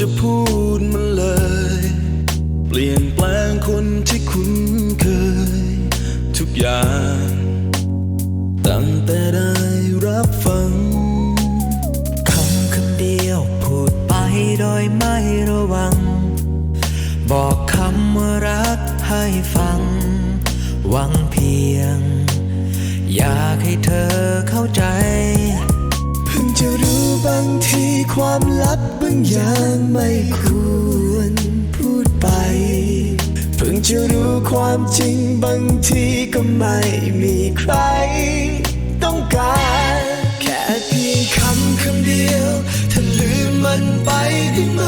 จะพูดมันเลย เปลี่ยนแปลงคนที่คุ้นเคย ทุกอย่าง ตั้งแต่ได้รับฟังคำคำเดียวพูดไปโดยไม่ระวัง บอกคำว่ารักให้ฟัง หวังเพียง อยากให้เธอเข้าใจ ความลับบางอย่างไม่ควรพูดไป เพิ่งจะรู้ความจริงบางทีก็ไม่มีใคร ต้องการ แค่เพียงคำคำเดียวถ้าลืมมันไปได้ไหม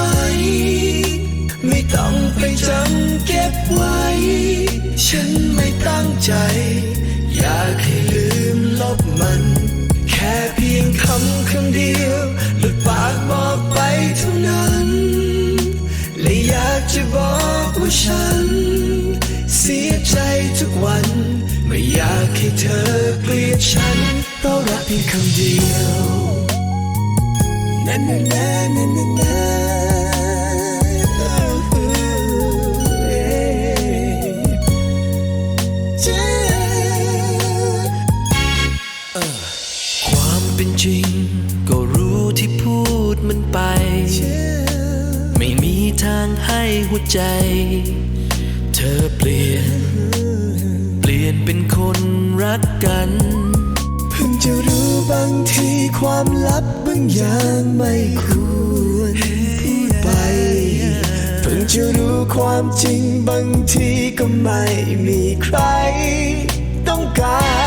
ไม่ต้องไปจำเก็บไว้ ฉันไม่ตั้งใจ อยากให้ลืมลบมัน เสียใจทุกวัน ไม่อยากให้เธอเกลียดฉันต้องรักเพียงคำเดียวนานนานานนาเจ็บความเป็นจริงก็รู้ที่พูดมันไป ไม่มีทางให้หัวใจ เธอเปลี่ยน เปลี่ยนเป็นคนรักกัน เพิ่งจะรู้บางทีความลับบางอย่างไม่ควรพูดไป เพิ่งจะรู้ความจริงบางทีก็ไม่มีใคร ต้องการ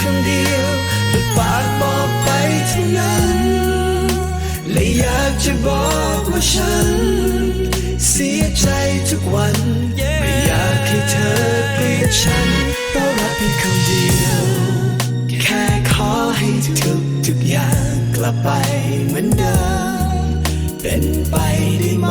คำคำเดียวหลุดปากบอกไปเท่านั้น และอยากจะบอกว่าฉัน เสียใจทุกวัน ไม่อยากให้เธอเกลียดฉันต้องรักเพียงคำเดียว แค่ขอให้ทุกทุกๆอย่างกลับไปเหมือนเดิม เป็นไปได้ไหม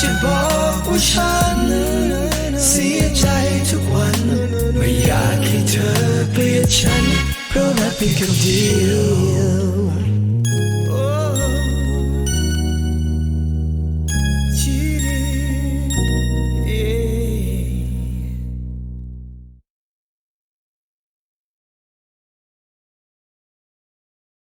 จะบอกว่าฉัน เสียใจทุกวัน ไม่อยากให้เธอเกลียดฉัน เพราะรักเพียงคำเดียว